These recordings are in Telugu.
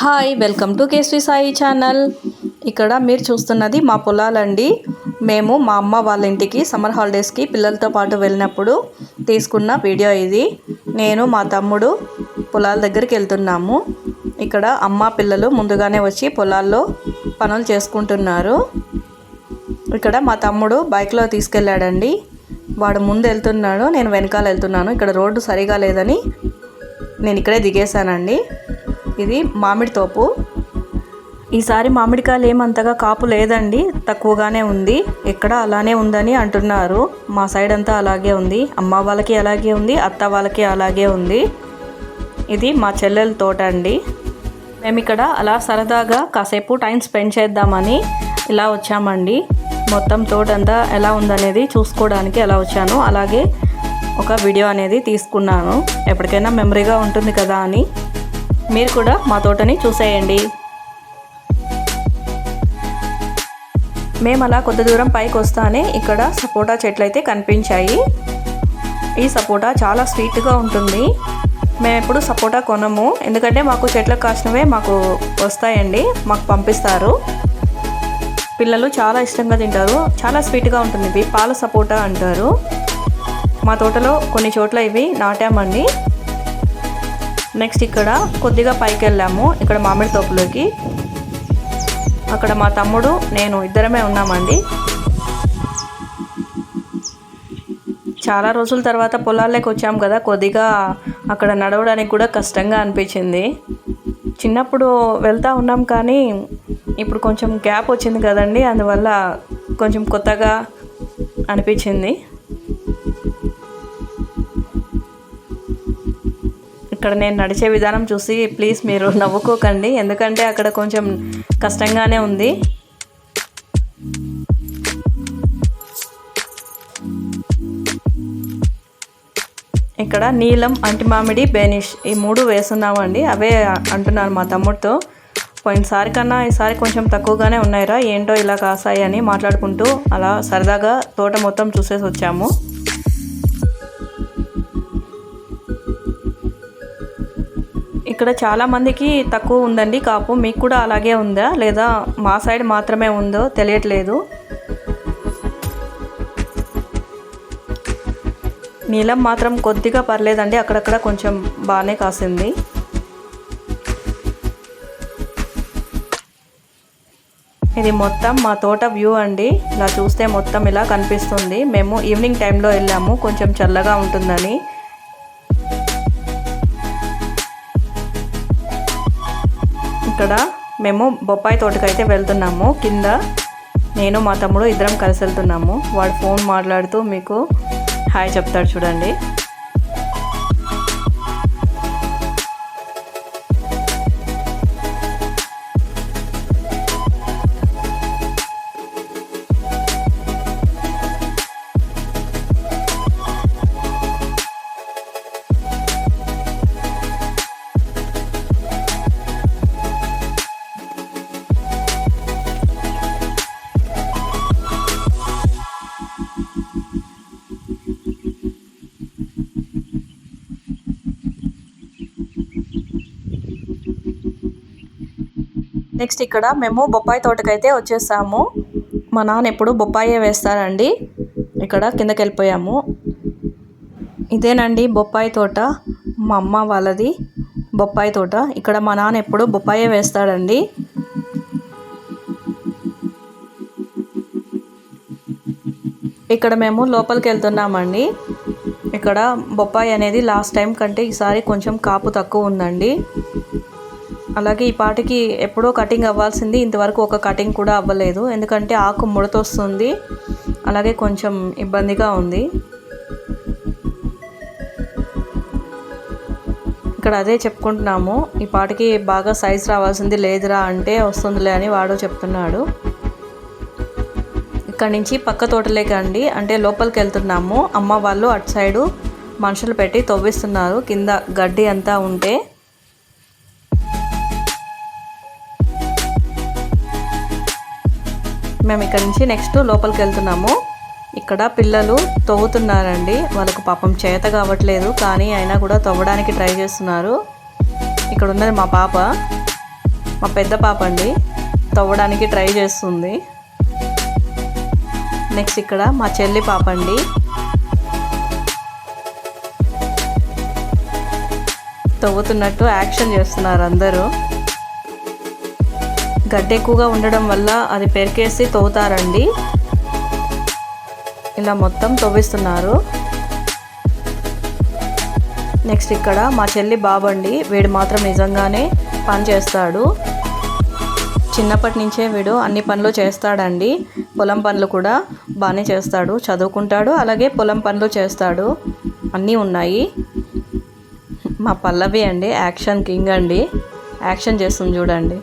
Hi welcome to Keshri Sai channel ఇక్కడ మీరు చూస్తున్నది మా పొలాలండి. మేము మా అమ్మ వాళ్ళ ఇంటికి సమ్మర్ హాలిడేస్కి పిల్లలతో పాటు వెళ్ళినప్పుడు తీసుకున్న వీడియో ఇది. నేను మా తమ్ముడు పొలాల దగ్గరికి వెళ్తున్నాము. ఇక్కడ అమ్మ పిల్లలు ముందుగానే వచ్చి పొలాల్లో పనులు చేసుకుంటున్నారు. ఇక్కడ మా తమ్ముడు బైక్లో తీసుకెళ్ళాడండి. వాడు ముందు వెళ్తున్నాడు నేను వెనకాల వెళ్తున్నాను. ఇక్కడ రోడ్డు సరిగా లేదని నేను ఇక్కడే దిగేశానండి. ఇది మామిడి తోపు. ఈసారి మామిడికాయలు ఏమంతగా కాపు లేదండి తక్కువగానే ఉంది. ఇక్కడ అలానే ఉందని అంటున్నారు. మా సైడ్ అంతా అలాగే ఉంది. అమ్మ వాళ్ళకి అలాగే ఉంది అత్త వాళ్ళకి అలాగే ఉంది. ఇది మా చెల్లెల తోట అండి. మేము ఇక్కడ అలా సరదాగా కాసేపు టైం స్పెండ్ చేద్దామని ఇలా వచ్చామండి. మొత్తం తోట అంతా ఎలా ఉందనేది చూసుకోవడానికి ఎలా వచ్చాను. అలాగే ఒక వీడియో అనేది తీసుకున్నాను. ఎప్పటికైనా మెమరీగా ఉంటుంది కదా అని. మీరు కూడా మా తోటని చూసేయండి. మేము అలా కొద్ది దూరం పైకి వస్తానే ఇక్కడ సపోటా చెట్లు అయితే కనిపించాయి. ఈ సపోటా చాలా స్వీట్గా ఉంటుంది. మేము ఎప్పుడు సపోటా కొనము. ఎందుకంటే మాకు చెట్లకు కాసినవే మాకు వస్తాయండి. మాకు పంపిస్తారు. పిల్లలు చాలా ఇష్టంగా తింటారు. చాలా స్వీట్గా ఉంటుంది ఇవి పాల సపోటా అంటారు. మా తోటలో కొన్ని చోట్ల ఇవి నాటామండి. నెక్స్ట్ ఇక్కడ కొద్దిగా పైకి వెళ్ళాము ఇక్కడ మామిడి తోపులోకి. అక్కడ మా తమ్ముడు నేను ఇద్దరమే ఉన్నామండి. చాలా రోజుల తర్వాత పొలాల్లోకి వచ్చాము కదా కొద్దిగా అక్కడ నడవడానికి కూడా కష్టంగా అనిపించింది. చిన్నప్పుడు వెళ్తూ ఉన్నాం కానీ ఇప్పుడు కొంచెం గ్యాప్ వచ్చింది కదండి అందువల్ల కొంచెం కొత్తగా అనిపించింది. ఇక్కడ నేను నడిచే విధానం చూసి ప్లీజ్ మీరు నవ్వుకోకండి. ఎందుకంటే అక్కడ కొంచెం కష్టంగానే ఉంది. ఇక్కడ నీలం అంటిమామిడి బెనిష్ ఈ మూడు వేస్తున్నామండి. అవే అంటున్నాను మా తమ్ముడితో. పోయినసారి కన్నా ఈసారి కొంచెం తక్కువగానే ఉన్నాయిరా. ఏంటో ఇలా కాసాయి అని మాట్లాడుకుంటూ అలా సరదాగా తోట మొత్తం చూసేసి వచ్చాము. ఇక్కడ చాలా మందికి తక్కువ ఉందండి కాపు. మీకు కూడా అలాగే ఉందా? లేదా మా సైడ్ మాత్రమే ఉందో తెలియట్లేదు. నీలం మాత్రం కొద్దిగా పర్లేదండి. అక్కడక్కడ కొంచెం బాగానే కాసింది. ఇది మొత్తం మా తోట వ్యూ అండి. ఇలా చూస్తే మొత్తం ఇలా కనిపిస్తుంది. మేము ఈవినింగ్ టైంలో వెళ్ళాము. కొంచెం చల్లగా ఉంటుందని. ఇక్కడ మేము బొప్పాయి తోటకైతే వెళ్తున్నాము. కింద నేను మా తమ్ముడు ఇద్దరం కలిసి వెళ్తున్నాము వాడు ఫోన్ మాట్లాడుతూ మీకు హాయ్ చెప్తాడు చూడండి. నెక్స్ట్ ఇక్కడ మేము బొప్పాయి తోటకైతే వచ్చేసాము. మా నాన్న ఎప్పుడు బొప్పాయే వేస్తారండి. ఇక్కడ కిందకి వెళ్ళిపోయాము ఇదేనండి బొప్పాయి తోట. మా అమ్మ వాళ్ళది బొప్పాయి తోట. ఇక్కడ మా నాన్న ఎప్పుడు బొప్పాయే వేస్తాడండి. ఇక్కడ మేము లోపలికి వెళ్తున్నామండి ఇక్కడ బొప్పాయి అనేది లాస్ట్ టైం కంటే ఈసారి కొంచెం కాపు తక్కువ ఉందండి. అలాగే ఈ పాటికి ఎప్పుడో కటింగ్ అవ్వాల్సింది ఇంతవరకు ఒక కటింగ్ కూడా అవ్వలేదు. ఎందుకంటే ఆకు ముడతొస్తుంది. అలాగే కొంచెం ఇబ్బందిగా ఉంది. ఇక్కడ అదే చెప్పుకుంటున్నాము. ఈ పాటికి బాగా సైజ్ రావాల్సింది లేదురా అంటే వస్తుందిలే అని వాడు చెప్తున్నాడు. ఇక్కడ నుంచి పక్క తోటలేకి అండి అంటే లోపలికి వెళ్తున్నాము. అమ్మ వాళ్ళు అటు సైడు మనుషులు పెట్టి తవ్విస్తున్నారు. కింద గడ్డి అంతా ఉంటే మేము ఇక్కడ నుంచి నెక్స్ట్ లోపలికి వెళ్తున్నాము ఇక్కడ పిల్లలు తవ్వుతున్నారండి. వాళ్ళకు పాపం చేత కావట్లేదు కానీ అయినా కూడా తవ్వడానికి ట్రై చేస్తున్నారు. ఇక్కడ ఉన్నది మా పాప. మా పెద్ద పాప అండి. తవ్వడానికి ట్రై చేస్తుంది. నెక్స్ట్ ఇక్కడ మా చెల్లి పాప అండి. తవ్వుతున్నట్టు యాక్షన్ చేస్తున్నారు అందరూ. గడ్డ ఎక్కువగా ఉండడం వల్ల అది పెరికేసి తవ్వుతారండి. ఇలా మొత్తం తవ్విస్తున్నారు. నెక్స్ట్ ఇక్కడ మా చెల్లి బాబండి వీడు మాత్రం నిజంగానే పని చేస్తాడు. చిన్నప్పటి నుంచే వీడు అన్ని పనులు చేస్తాడండి. పొలం పనులు కూడా బాగానే చేస్తాడు. చదువుకుంటాడు అలాగే పొలం పనులు చేస్తాడు. అన్నీ ఉన్నాయి. మా పల్లవి అండి యాక్షన్ కింగ్ అండి. యాక్షన్ చేస్తుంది చూడండి.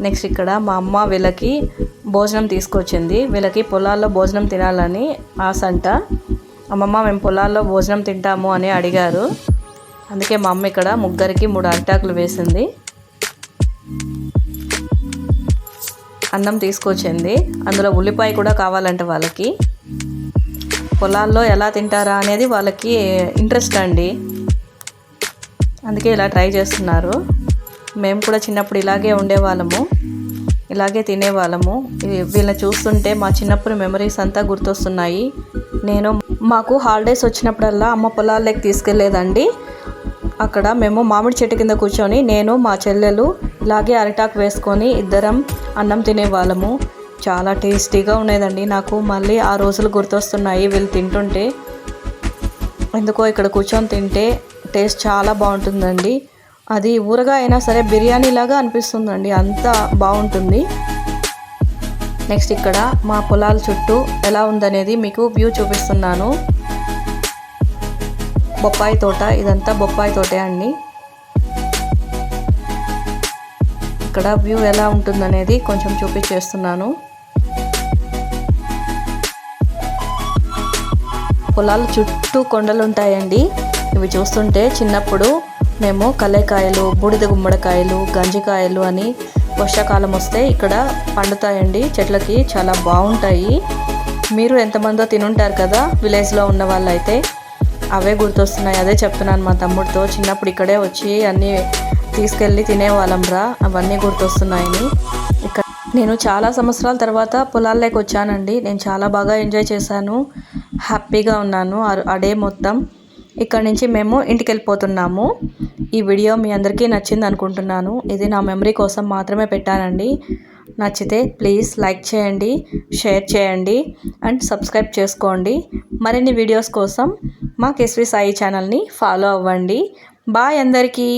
నెక్స్ట్ ఇక్కడ మా అమ్మ వీళ్ళకి భోజనం తీసుకొచ్చింది. వీళ్ళకి పొలాల్లో భోజనం తినాలని ఆశ అంట. అమ్మమ్మ మేము పొలాల్లో భోజనం తింటాము అని అడిగారు. అందుకే మా అమ్మ ఇక్కడ ముగ్గురికి మూడు అరిటాకులు వేసింది. అన్నం తీసుకొచ్చింది. అందులో ఉల్లిపాయ కూడా కావాలంట వాళ్ళకి. పొలాల్లో ఎలా తింటారా అనేది వాళ్ళకి ఇంట్రెస్ట్ అండి. అందుకే ఇలా ట్రై చేస్తున్నారు. మేము కూడా చిన్నప్పుడు ఇలాగే ఉండేవాళ్ళము. ఇలాగే తినేవాళ్ళము. వీళ్ళని చూస్తుంటే మా చిన్నప్పుడు మెమరీస్ అంతా గుర్తొస్తున్నాయి. నేను మాకు హాలిడేస్ వచ్చినప్పుడల్లా అమ్మ పొలాల్లోకి తీసుకెళ్ళేదండి. అక్కడ మేము మామిడి చెట్టు కింద కూర్చొని నేను మా చెల్లెలు ఇలాగే అరిటాకు వేసుకొని ఇద్దరం అన్నం తినేవాళ్ళము. చాలా టేస్టీగా ఉండేదండి. నాకు మళ్ళీ ఆ రోజులు గుర్తొస్తున్నాయి వీళ్ళు తింటుంటే. ఎందుకో ఇక్కడ కూర్చొని తింటే టేస్ట్ చాలా బాగుంటుందండి. అది ఊరగా అయినా సరే బిర్యానీ లాగా అనిపిస్తుందండి. అంత బాగుంటుంది. నెక్స్ట్ ఇక్కడ మా పొలాల చుట్టూ ఎలా ఉందనేది మీకు వ్యూ చూపిస్తున్నాను. బొప్పాయి తోట ఇదంతా బొప్పాయి తోటే అండి. ఇక్కడ వ్యూ ఎలా ఉంటుందనేది కొంచెం చూపించేస్తున్నాను. పొలాల చుట్టూ కొండలు ఉంటాయండి ఇవి చూస్తుంటే చిన్నప్పుడు మేము కలేకాయలు బూడిద గుమ్మడికాయలు గంజికాయలు అని వర్షాకాలం వస్తే ఇక్కడ పండుతాయండి. చెట్లకి చాలా బాగుంటాయి. మీరు ఎంతమందో తినుంటారు కదా విలేజ్లో ఉన్న వాళ్ళైతే. అవే గుర్తొస్తున్నాయి. అదే చెప్తున్నాను మా తమ్ముడితో. చిన్నప్పుడు ఇక్కడే వచ్చి అన్నీ తీసుకెళ్ళి తినేవాళ్ళం రా. అవన్నీ గుర్తొస్తున్నాయని ఇక్కడ నేను చాలా సంవత్సరాల తర్వాత పొలాల్లోకి వచ్చానండి. నేను చాలా బాగా ఎంజాయ్ చేశాను. హ్యాపీగా ఉన్నాను. ఆ డే మొత్తం. ఇక్కడ నుంచి మేము ఇంటికి వెళ్ళిపోతున్నాము ఈ వీడియో మీ అందరికీ నచ్చింది అనుకుంటున్నాను. ఇది నా మెమరీ కోసం మాత్రమే పెట్టానండి. నచ్చితే ప్లీజ్ లైక్ చేయండి షేర్ చేయండి అండ్ సబ్స్క్రైబ్ చేసుకోండి. మరిన్ని వీడియోస్ కోసం మా కేసరి సాయి ఛానల్ని ఫాలో అవ్వండి. బాయ్ అందరికీ.